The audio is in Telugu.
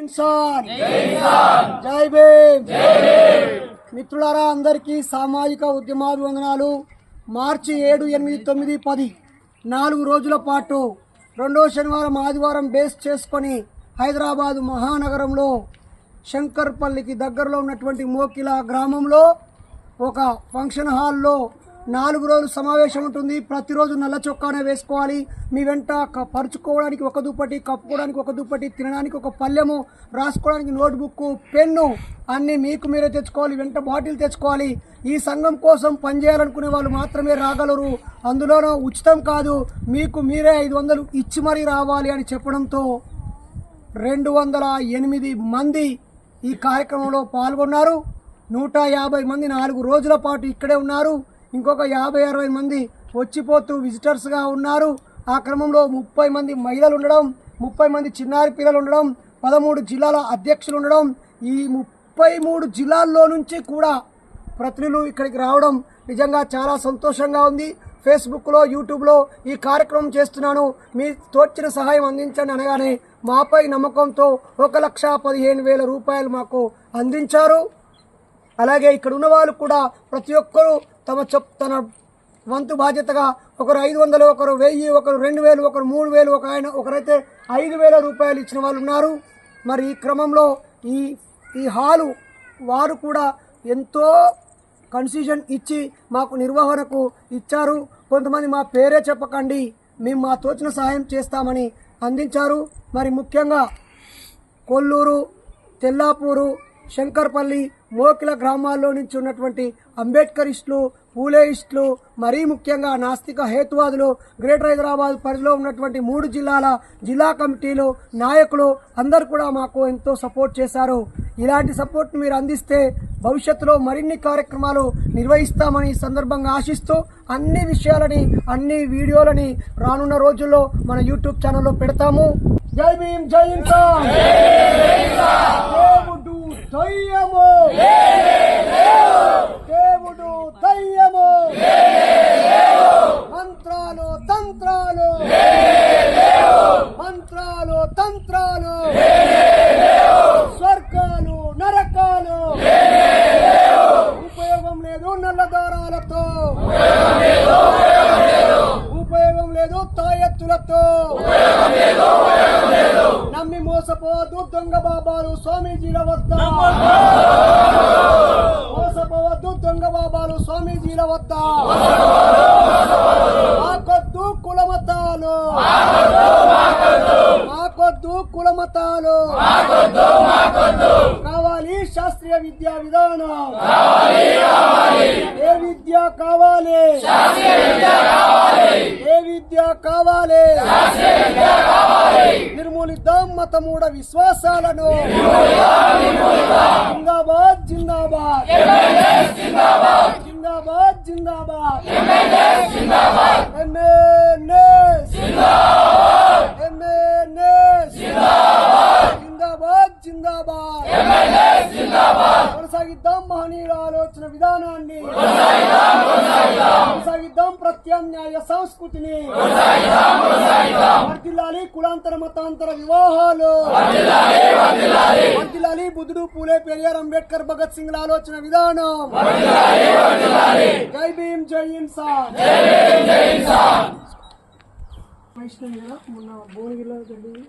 ఇన్సాన్ జై భీమ్. మిత్రులారా అందరికీ సామాజిక ఉద్యమాభివందనాలు. మార్చి ఏడు ఎనిమిది తొమ్మిది పది నాలుగు రోజుల పాటు రెండో శనివారం ఆదివారం బేస్ చేసుకొని హైదరాబాదు మహానగరంలో శంకర్పల్లికి దగ్గరలో ఉన్నటువంటి మోకిల గ్రామంలో ఒక ఫంక్షన్ హాల్లో నాలుగు రోజులు సమావేశం ఉంటుంది. ప్రతిరోజు నల్ల చొక్కానే వేసుకోవాలి. మీ వెంట క- పరుచుకోవడానికి ఒక దుప్పటి కప్పుకోవడానికి ఒక దుప్పటి తినడానికి ఒక పళ్ళెము రాసుకోవడానికి నోట్బుక్ పెన్ను అన్నీ మీకు మీరే తెచ్చుకోవాలి. వెంట బాటిల్ తెచ్చుకోవాలి. ఈ సంఘం కోసం పనిచేయాలనుకునే వాళ్ళు మాత్రమే రాగలరు. అందులోనూ ఉచితం కాదు మీకు మీరే ఐదు వందలు ఇచ్చి మరీ రావాలి అని చెప్పడంతో రెండు వందల ఎనిమిది మంది ఈ కార్యక్రమంలో పాల్గొన్నారు. నూట యాభై మంది నాలుగు రోజుల పాటు ఇక్కడే ఉన్నారు. ఇంకొక యాభై అరవై మంది వచ్చిపోతూ విజిటర్స్గా ఉన్నారు. ఆ క్రమంలో ముప్పై మంది మహిళలు ఉండడం ముప్పై మంది చిన్నారి పిల్లలు ఉండడం పదమూడు జిల్లాల అధ్యక్షులు ఉండడం ఈ ముప్పై మూడు జిల్లాల్లో నుంచి కూడా ప్రతినిధులు ఇక్కడికి రావడం నిజంగా చాలా సంతోషంగా ఉంది. ఫేస్బుక్లో యూట్యూబ్లో ఈ కార్యక్రమం చేస్తున్నాను. మీ తోచిన సహాయం అందించండి అనగానే మాపై నమ్మకంతో ఒక లక్ష పదిహేను వేల రూపాయలు మాకు అందించారు. అలాగే ఇక్కడ ఉన్న వాళ్ళు కూడా ప్రతి ఒక్కరూ తమ చెప్ తన వంతు బాధ్యతగా ఒకరు ఐదు వందలు ఒకరు వెయ్యి ఒకరు రెండు వేలు ఒకరు మూడు వేలు ఒక ఆయన ఒకరైతే ఐదు వేల రూపాయలు ఇచ్చిన వాళ్ళు ఉన్నారు. మరి ఈ క్రమంలో ఈ ఈ హాలు వారు కూడా ఎంతో కన్సెషన్ ఇచ్చి మాకు నిర్వహణకు ఇచ్చారు. కొంతమంది మా పేరే చెప్పకండి మేము మా తోచిన సహాయం చేస్తామని అందించారు. మరి ముఖ్యంగా కొల్లూరు తెల్లాపూరు శంకర్పల్లి మోకిల గ్రామాల్లో నుంచి ఉన్నటువంటి అంబేద్కరిస్టులు పూలేయిస్టులు మరీ ముఖ్యంగా నాస్తిక హేతువాదులు గ్రేటర్ హైదరాబాద్ పరిధిలో ఉన్నటువంటి మూడు జిల్లాల జిల్లా కమిటీలు నాయకులు అందరు కూడా మాకు ఎంతో సపోర్ట్ చేశారు. ఇలాంటి సపోర్ట్ మీరు అందిస్తే భవిష్యత్తులో మరిన్ని కార్యక్రమాలు నిర్వహిస్తామని సందర్భంగా ఆశిస్తూ అన్ని విషయాలని అన్ని వీడియోలని రానున్న రోజుల్లో మన యూట్యూబ్ ఛానల్లో పెడతాము. జై భీమ్ జై ఇన్సాన్ తాయెత్తులతో నమ్మి మోసపోవద్దు దొంగ బాబాలు స్వామీజీల వద్ద. మోసపోవద్దు దొంగ బాబాలు స్వామీజీల వద్ద. మాకొద్దు కులమతాలు. మాకొద్దు కులమతాలు. కావాలి శాస్త్రీయ విద్యా విధానం. ఏ విద్య కావాలి? విద్య కావాలి. నిర్మూలిద్దాం మతమూఢ విశ్వాసాలను. కొనసాగిద్దాం మహనీయుల ఆలోచన విధానాన్ని. కొనసాగిద్దాం ప్రత్యామ్నాయ సంస్కృతిని. వర్ధిల్లాలి కులాంతర మతాంతర వివాహాలు. వర్ధిల్లాలి బుద్ధుడు పూలే పెరియార్ అంబేద్కర్ భగత్ సింగ్ ఆలోచన విధానం. జై భీమ్ జై ఇన్సాన్. మొన్న భువనగిరిలో జరిగింది.